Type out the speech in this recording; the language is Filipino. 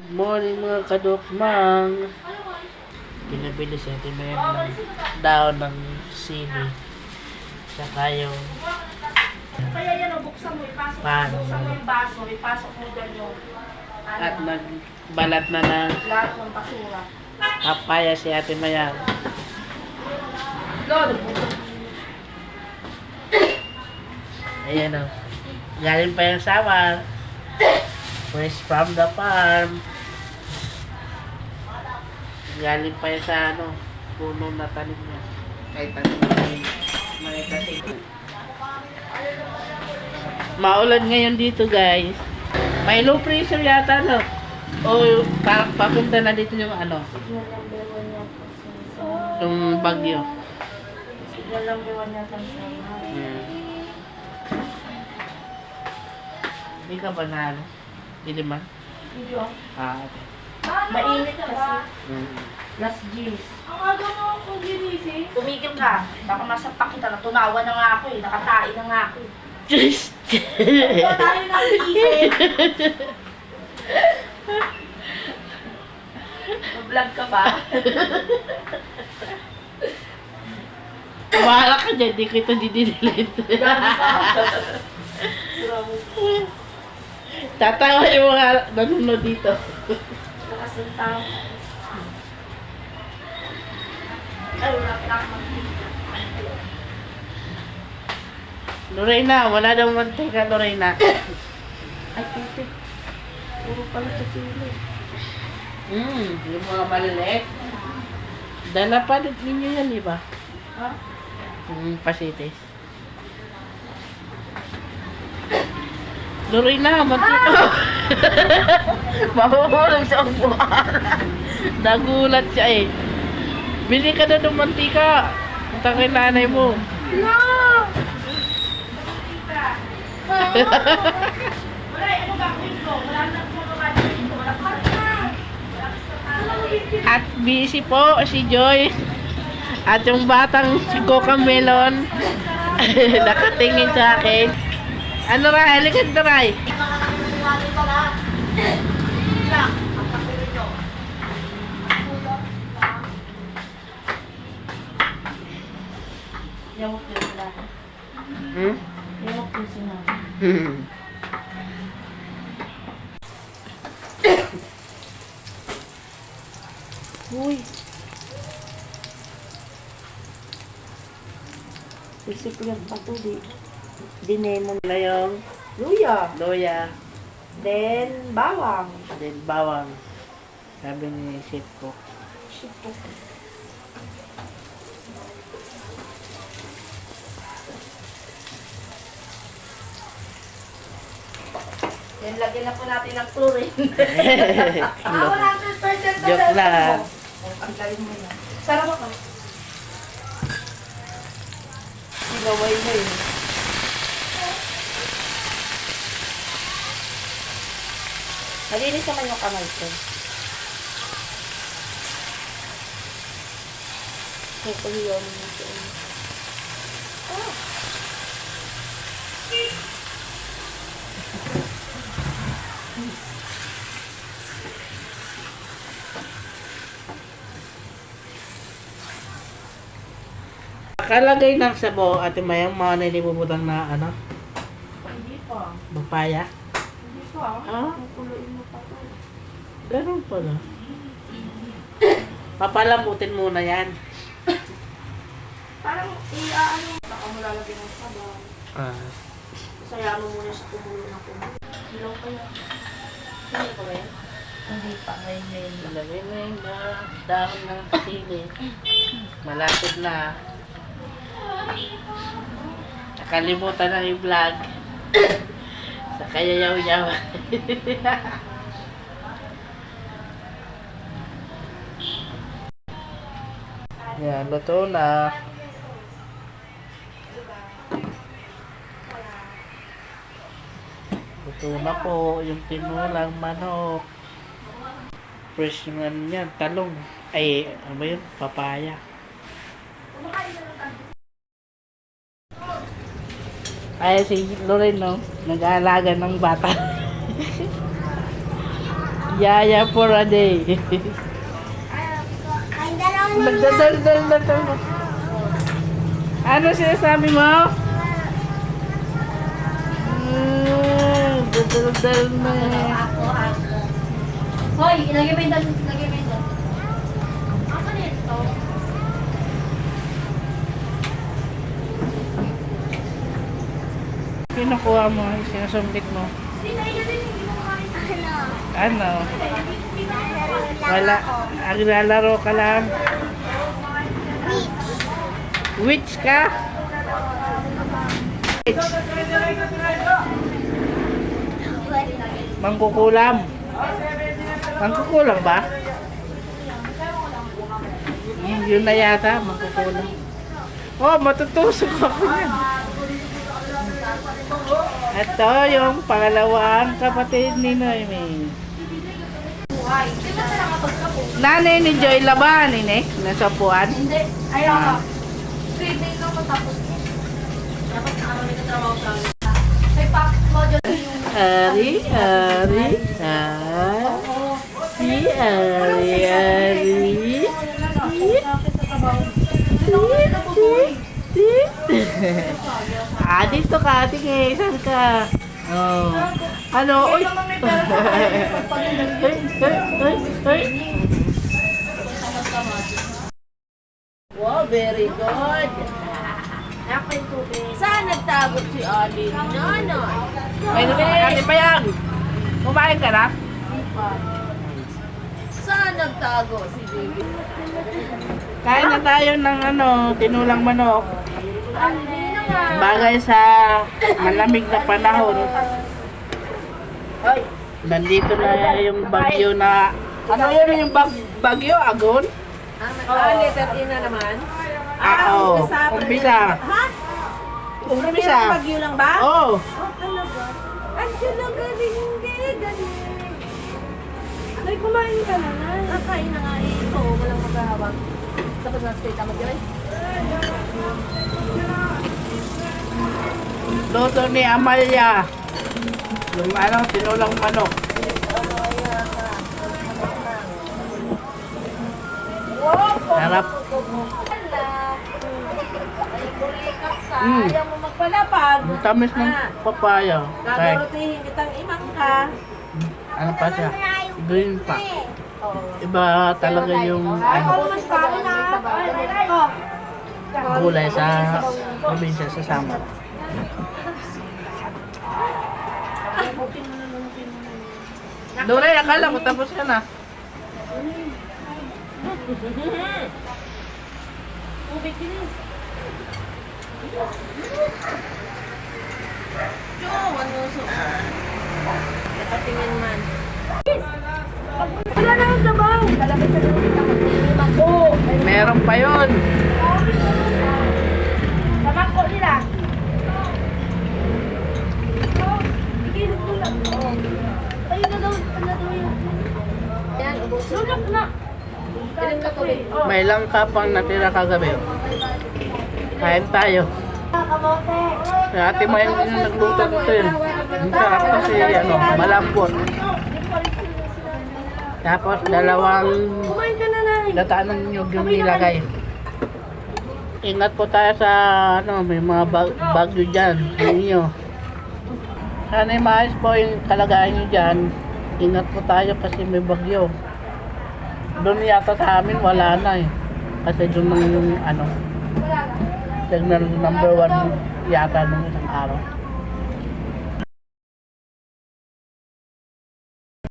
Good morning mga kadukmang. Pinabili si Ate Mayan ng daon ng sili. Saka yung Kaya yan, oh, buksan mo, ipasok, Paano? buksan mo yung baso, ipasok mo dyan yung ano, at nagbalat na ng lahat ng basura. papaya si Ate Mayan. Lord, Ayan o. Galing pa yung sawar. Fresh from the farm. Galing pa yung sa ano, puno na tanim niya. Kahit mga kasi. Maulan ngayon dito guys. May low pressure yata no? O pa papunta na dito yung ano, yung bagyo. Number one yata sa Hmm. Hindi ka ba na ano? Diliman? Video. Ah, okay. Mainit kasi. Hmm. Last G's. Ang aga mo ako ginising. Tumigil ka. Baka masapak kita na tunawa na nga ako eh. Nakatain na nga ako eh. Just... Tayo na isip. Vlog ka ba? Bahala ka dyan, di ko ito didelete. Tatawa yung mga nanonood dito. Lakas ng tao. Ay, wala ka Lorena, wala daw mantika, Lorena. Ay, titik. Puro pala sa sili. Hmm, yung mga maliliit. Dala pa ninyo yan, di ba? Ha? Yung pasites. Lorena, mantika. Mahuhulog sa upuan. Nagulat siya eh. Bili ka na ng mantika. Punta kay nanay mo. No! At busy po si Joy. At yung batang si Coca Melon. Nakatingin sa akin. Ano ra? Halika na sila. Hmm? Hmm. Uy. Isip lang pa to, di. Dinemon. Na yung Luya. loya. Then, bawang. Then bawang. Sabi ni chef ko. Shit po. Yan, lagyan na po natin ng chlorine. Ako 100% na Joke lang. mo. Oh, Ang galing mo yan. Sarap ako. Sinaway na yun. Malinis naman yung kamay ko. Hopefully, yun yung yun. Ah. Nakalagay ng sabo at mayang mga nilibubutang na ano, Hindi pa. papaya. Hindi pa. Ah? To. Ganun pala. Papalambutin muna yan. Parang i-ano mo. Baka mo lalagyan ng sabaw. Ah. Sayaan mo muna sa kumulo na kumulo. Hilaw pa yan. Hindi pa ba yan? Hindi pa. Ngayon ngayon mo yung ah, dahon ng sili. Malapit na. Nakalimutan na yung vlog. Sa kaya Yan, luto na. Luto na po yung tinulang manok. Fresh ano yan, talong. Ay, ano yun? Papaya. Ay, si Lorraine, no? Nag-aalaga ng bata. Yaya for a day. Nagdadaldal na to. Ano sinasabi mo? Hmm, dadaldal na. Ako, ako. Hoy, ilagay mo yung dal- ilagay mo yung dal- Ako. Kinukuha mo, sinasumlit mo. Sino yun din yung kumakain? Ano? Wala. Naglalaro ka lang. Witch ka? Witch. Mangkukulam. Mangkukulam ba? Hmm, yun na yata, mangkukulam. Oh, matutusok ako yan. Ito yung pangalawang kapatid ni Noemi. Buhay. Di ba sila kapagkapo? Nanay ni Joy Laban, ini, nasa puan. Hindi. Ayaw ka. Grade 9 ako tapos. Dapat ano nito trabaho sa. May pack module yung... Ari, ari, ari, ari, ari. Ah, dito ka, tingin, saan ka? Oh. Ano? Uy! Uy, uy, uy, uy. Wow, very good. Saan nagtago si Alin? Nonoy. May nakakati pa yan. Kumain ka na? Saan nagtago si Baby? Kain na tayo ng ano, tinulang manok. Nga. Bagay sa malamig na panahon. Nandito na yung bagyo na... Ano yun yung bag, bagyo? Agon? Ah, letter E na naman. Ah, oo. Umpisa. Ha? Umpisa. Bagyo lang ba? Oo. Oh, talaga? Ang talaga rin hindi. Ay, kumain ka na na. Nakain na nga eh. Ito, walang maghahawak. Tapos na stay tama yun. Luto ni Amalia. Yung ano, tinulang manok. Sarap. Mm. Ayaw mo magpalapag. Ang tamis ng papaya. Kay, Gagawin kitang imang ka. ano pa siya? Green pa. Iba talaga yung ano, gulay sa probinsya sa Samar. Dore, akala ko tapos ka na. Tubig din. Jo, ano so? Nakatingin man. Wala na ang sabaw. Ng mag ko. Meron pa yon. Kamako nila. Ikinit ko lang. Ayun na daw, ano daw yun? Yan, ubos. Lulok na. Ilan ka tubig? May langka pang natira kagabi. Kain tayo. Si ate mo yung nagluto nito yun. Ang sarap kasi ano, malambot. Tapos dalawang gataan ng yung nilagay. Ingat po tayo sa ano, may mga bag bagyo dyan sa inyo. Sana maayos po yung kalagayan nyo dyan. Ingat po tayo kasi may bagyo. Doon yata sa amin wala na eh. Kasi doon ng ano, signal number one yata nung isang araw.